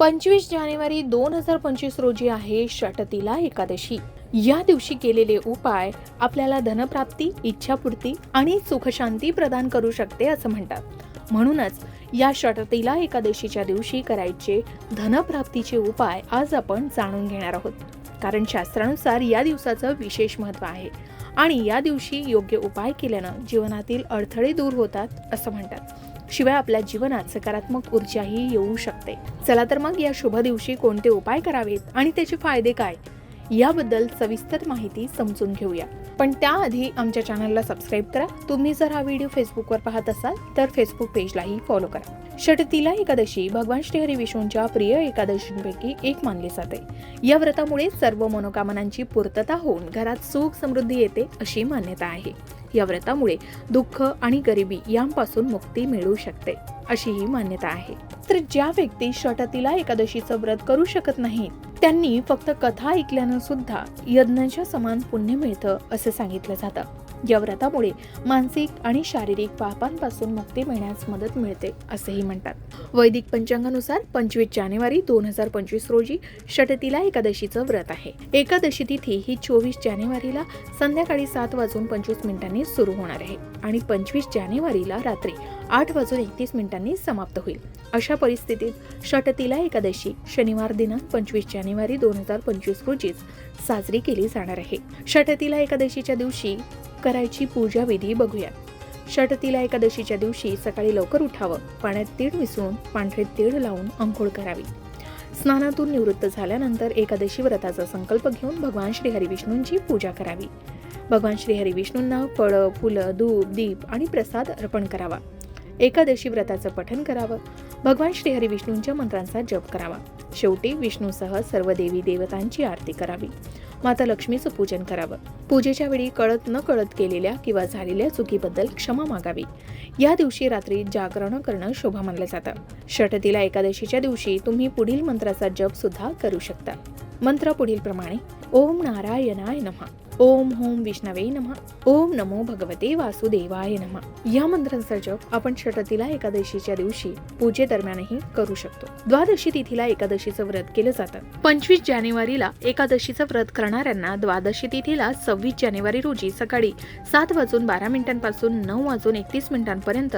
पंचवीस जानेवारी दोन हजार पंचवीस रोजी आहे षटतीला एकादशी. या दिवशी केलेले उपाय आपल्याला धनप्राप्ती इच्छापूर्ती आणि सुखशांती प्रदान करू शकते असं म्हणतात. म्हणूनच या षटतीला एकादशीच्या दिवशी करायचे धनप्राप्तीचे उपाय आज आपण जाणून घेणार आहोत. कारण शास्त्रानुसार या दिवसाचं विशेष महत्त्व आहे आणि या दिवशी योग्य उपाय केल्यानं जीवनातील अडथळे दूर होतात असं म्हणतात. शिवाय आपल्या जीवनात सकारात्मक ऊर्जाही येऊ शकते. चला तर मग या शुभ दिवशी कोणते उपाय करावेत आणि त्याचे फायदे काय? याबद्दल सविस्तर माहिती समजून घेऊया. पण त्याआधी आमच्या चॅनलला सबस्क्राईब करा. तुम्ही जर हा व्हिडिओ फेसबुकवर पाहत असाल तर फेसबुक पेजलाही फॉलो करा. षटतीला एकादशी भगवान श्रीहरी विष्णूंच्या प्रिय एकादशींपैकी एक मानली जाते. या व्रतामुळे सर्व मनोकामनांची पूर्तता होऊन घरात सुख समृद्धी येते अशी मान्यता आहे. या व्रतामुळे दुःख आणि गरिबी यांपासून मुक्ती मिळू शकते अशी ही मान्यता आहे. तर ज्या व्यक्ती षटतीला एकादशीचं व्रत करू शकत नाहीत त्यांनी फक्त कथा ऐकल्यानं सुद्धा यज्ञाच्या समान पुण्य मिळतं असं सांगितलं जातं. या व्रतामुळे मानसिक आणि शारीरिक पापांपासून मुक्ती मिळण्यास मदत मिळते असेही म्हणतात. वैदिक पंचांगानुसार पंचवीस जानेवारी दोन हजार पंचवीस रोजी षटतीला एकादशीचं व्रत आहे. एकादशी तिथी ही चोवीस जानेवारीला संध्याकाळी सात वाजून पंचवीस मिनिटांनी सुरू होणार आहे आणि पंचवीस जानेवारीला रात्री आठ वाजून एकतीस मिनिटांनी समाप्त होईल. अशा परिस्थितीत षटतीला एकादशी शनिवार दिनांक पंचवीस जानेवारी दोन हजार पंचवीस रोजीच साजरी केली जाणार आहे. षटतीला एकादशीच्या दिवशी करायची पूजा विधी बघूया. षटतीला एकादशीच्या दिवशी सकाळी लवकर उठावं. पाण्यात तीळ मिसळून पांढरे तीळ लावून अंघोळ करावी. स्नानातून निवृत्त झाल्यानंतर एकादशी व्रताचा संकल्प घेऊन भगवान श्री विष्णूंची पूजा करावी. भगवान श्री विष्णूंना फळं फुलं धूप दीप आणि प्रसाद अर्पण करावा. एकादशी व्रताचं पठन करावं. भगवान श्री विष्णूंच्या मंत्रांचा जप करावा. शेवटी विष्णूसह सर्व देवी देवतांची आरती करावी. माता लक्ष्मीचं पूजन करावं. पूजेच्या वेळी कळत न कळत केलेल्या किंवा झालेल्या चुकीबद्दल क्षमा मागावी. या दिवशी रात्री जागरण करणं शोभा मानलं जातं. षटतीला एकादशीच्या दिवशी तुम्ही पुढील मंत्राचा जप सुद्धा करू शकता. मंत्र पुढील प्रमाणे ओम नारायणाय नमः. ओम होम विष्णवे नमः. ओम नमो भगवते वासुदेवाय नमः. या मंत्रांचा जप आपण षटतीला एकादशीच्या दिवशी पूजेदरम्यानही करू शकतो. द्वादशी तिथीला एकादशीचं व्रत केलं जातं. पंचवीस जानेवारीला एकादशीचं व्रत करणाऱ्यांना द्वादशी तिथीला सव्वीस जानेवारी रोजी सकाळी सात वाजून बारा मिनिटांपासून नऊ वाजून एकतीस मिनिटांपर्यंत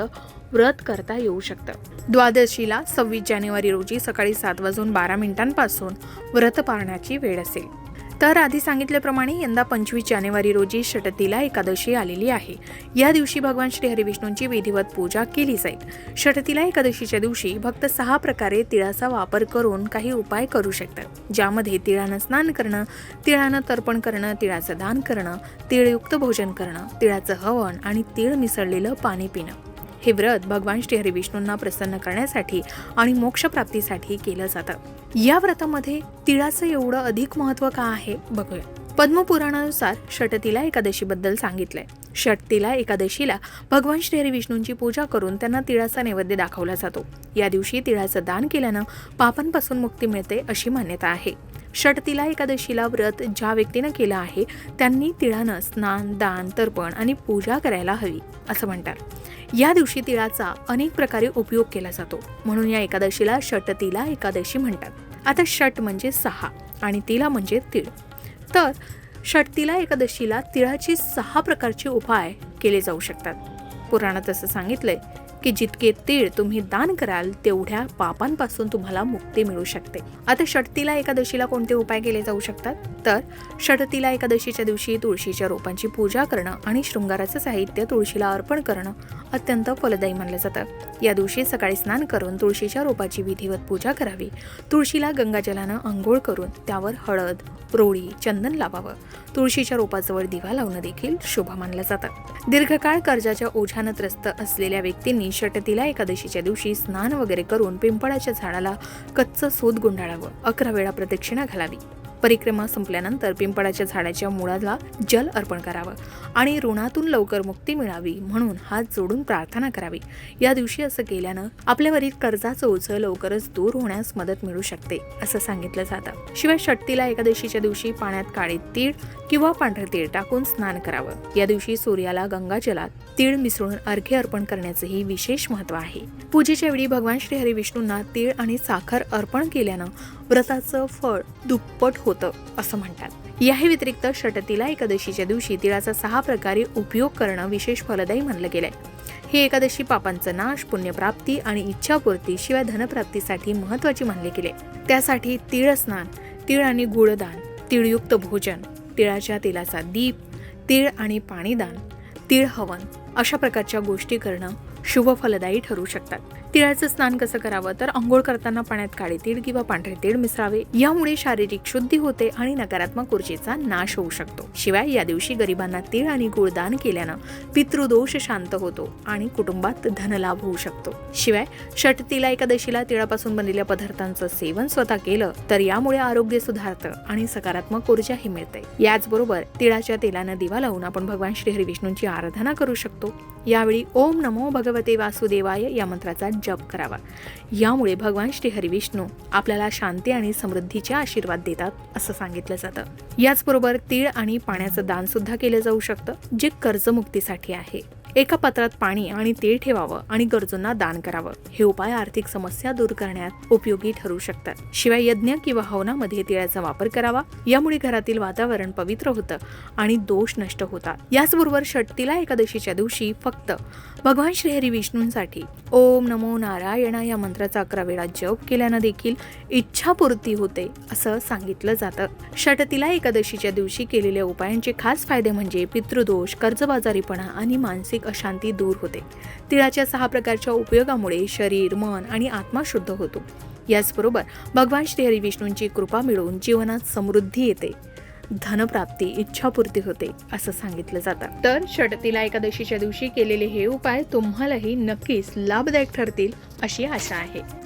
व्रत करता येऊ शकतं. द्वादशीला सव्वीस जानेवारी रोजी सकाळी सात वाजून बारा मिनिटांपासून व्रत पाळण्याची वेळ असेल. तर आधी सांगितल्याप्रमाणे यंदा पंचवीस जानेवारी रोजी षटतीला एकादशी आलेली आहे. या दिवशी भगवान श्री हरिविष्णूंची विधिवत पूजा केली जाईल. षटतीला एकादशीच्या दिवशी भक्त सहा प्रकारे तिळाचा वापर करून काही उपाय करू शकतात. ज्यामध्ये तिळानं स्नान करणं तिळानं तर्पण करणं तिळाचं दान करणं तिळयुक्त भोजन करणं तिळाचं हवन आणि तीळ मिसळलेलं पाणी पिणं. हे व्रत भगवान श्री विष्णूंना प्रसन्न करण्यासाठी आणि मोक्षप्राप्तीसाठी केलं जातं. या व्रतामध्ये तिळाचं एवढं अधिक महत्त्व का आहे? बघूया. पद्मपुराणानुसार षटतीला एकादशीबद्दल सांगितलंय. षटतीला एकादशीला भगवान श्री विष्णूंची पूजा करून त्यांना तिळाचा नैवेद्य दाखवला जातो. या दिवशी तिळाचं दान केल्यानं पापांपासून मुक्ती मिळते अशी मान्यता आहे. षटतीला एकादशीला व्रत ज्या व्यक्तीनं केलं आहे त्यांनी तिळानं स्नान दान तर्पण आणि पूजा करायला हवी असं म्हणतात. या दिवशी तिळाचा अनेक प्रकारे उपयोग केला जातो. म्हणून या एकादशीला षटतीला एकादशी म्हणतात. आता षट म्हणजे सहा आणि तिला म्हणजे तीळ. तर षटतीला एकादशीला तिळाची सहा प्रकारचे उपाय केले जाऊ शकतात. पुराणात असं सांगितलंय की जितके तीळ तुम्ही दान कराल तेवढ्या पापांपासून तुम्हाला मुक्ती मिळू शकते. आता षटतीला एकादशीला कोणते उपाय केले जाऊ शकतात? तर षटतीला एकादशीच्या दिवशी तुळशीच्या रोपांची पूजा करणं आणि शृंगाराचं साहित्य तुळशीला अर्पण करणं अत्यंत फलदायी मानलं जातं. या दिवशी सकाळी स्नान करून तुळशीच्या रोपाची विधिवत पूजा करावी. तुळशीला गंगाजलानं आंघोळ करून त्यावर हळद रोळी चंदन लावावं. तुळशीच्या रोपाजवळ दिवा लावणं देखील शुभ मानलं जातं. दीर्घकाळ कर्जाच्या ओझ्यानं त्रस्त असलेल्या व्यक्तींनी षटतीला एकादशीच्या दिवशी स्नान वगैरे करून पिंपळाच्या झाडाला कच्चं सूत गुंडाळावं. अकरा वेळा प्रदक्षिणा घालावी. परिक्रमा संपल्यानंतर पिंपळाच्या झाडाच्या मुळाला जल अर्पण करावं आणि ऋणातून लवकर मुक्ती मिळावी म्हणून हात जोडून प्रार्थना करावी. या दिवशी असं केल्यानं आपल्यावरील कर्जाचं ओझं लवकरच दूर होण्यास मदत मिळू शकते असं सांगितलं जातं. शिवाय षट्टीला एकादशीच्या दिवशी पाण्यात काळे तीळ किंवा पांढरे तीळ टाकून स्नान करावं. या दिवशी सूर्याला गंगाजलात तीळ मिसळून अर्घ्य अर्पण करण्याचंही विशेष महत्त्व आहे. पूजेच्या वेळी भगवान श्री हरिविष्णूंना तीळ आणि साखर अर्पण केल्यानं व्रताचं फळ दुप्पट होतं असं म्हणतात. याही व्यतिरिक्त षटतिला एकादशीच्या दिवशी तिळाचा सहा प्रकारे उपयोग करणं विशेष फलदायी मानलं गेलंय. ही एकादशी पापांचा नाश पुण्यप्राप्ती आणि इच्छापूर्ती शिवाय धनप्राप्तीसाठी महत्वाची मानली गेले. त्यासाठी तीळ स्नान तीळ आणि गुळदान तिळयुक्त भोजन तिळाच्या तेलाचा दीप तीळ आणि पाणीदान तीळ हवन अशा प्रकारच्या गोष्टी करणं शुभ फलदायी ठरू शकतात. तिळाचं स्नान कसं करावं? तर आंघोळ करताना पाण्यात काळे तीळ किंवा पांढरे तीळ मिसळावे. यामुळे शारीरिक शुद्धी होते आणि नकारात्मक ऊर्जेचा नाश होऊ शकतो. शिवाय या दिवशी गरिबांना तीळ आणि गुळ दान केल्यानं पितृदोष शांत होतो आणि कुटुंबात धनलाभ होऊ शकतो. शिवाय षटतीला एकादशीला तिळापासून बनलेल्या पदार्थांचं सेवन स्वतः केलं तर यामुळे आरोग्य सुधारतं आणि सकारात्मक ऊर्जाही मिळते. याचबरोबर तिळाच्या तेलानं दिवा लावून आपण भगवान श्रीहरी विष्णूंची आराधना करू शकतो. यावेळी ओम नमो भगवते वासुदेवाय या मंत्राचा जप करावा. यामुळे भगवान श्री हरी विष्णू आपल्याला शांती आणि समृद्धीचे आशीर्वाद देतात असं सांगितलं जातं. याचबरोबर तीळ आणि पाण्याचं दान सुद्धा केलं जाऊ शकतं जे कर्जमुक्तीसाठी आहे. एका पात्रात पाणी आणि तेल ठेवावं आणि गरजूंना दान करावं. हे उपाय आर्थिक समस्या दूर करण्यात उपयोगी ठरू शकतात. शिवाय यज्ञ किंवा हवनामध्ये तिळाचा वापर करावा. यामुळे घरातील वातावरण पवित्र होतं आणि दोष नष्ट होतात. याचबरोबर षटतीला एकादशीच्या दिवशी फक्त भगवान श्रीहरी विष्णूंसाठी ओम नमो नारायणा या मंत्राचा अकरा वेळा जप केल्यानं देखील इच्छापूर्ती होते असं सांगितलं जातं. षटतीला एकादशीच्या दिवशी केलेल्या उपायांचे खास फायदे म्हणजे पितृदोष कर्जबाजारीपणा आणि मानसिक अशांती दूर होते. तिळाच्या सहा प्रकारच्या उपयोगामुळे शरीर मन आणि आत्मा शुद्ध होतो. याचबरोबर भगवान श्रीहरी विष्णूंची कृपा मिळवून जीवनात समृद्धी येते. धनप्राप्ती इच्छापूर्ती होते असं सांगितलं जातं. तर षटतीला एकादशीच्या दिवशी केलेले हे उपाय तुम्हालाही नक्कीच लाभदायक ठरतील अशी आशा आहे.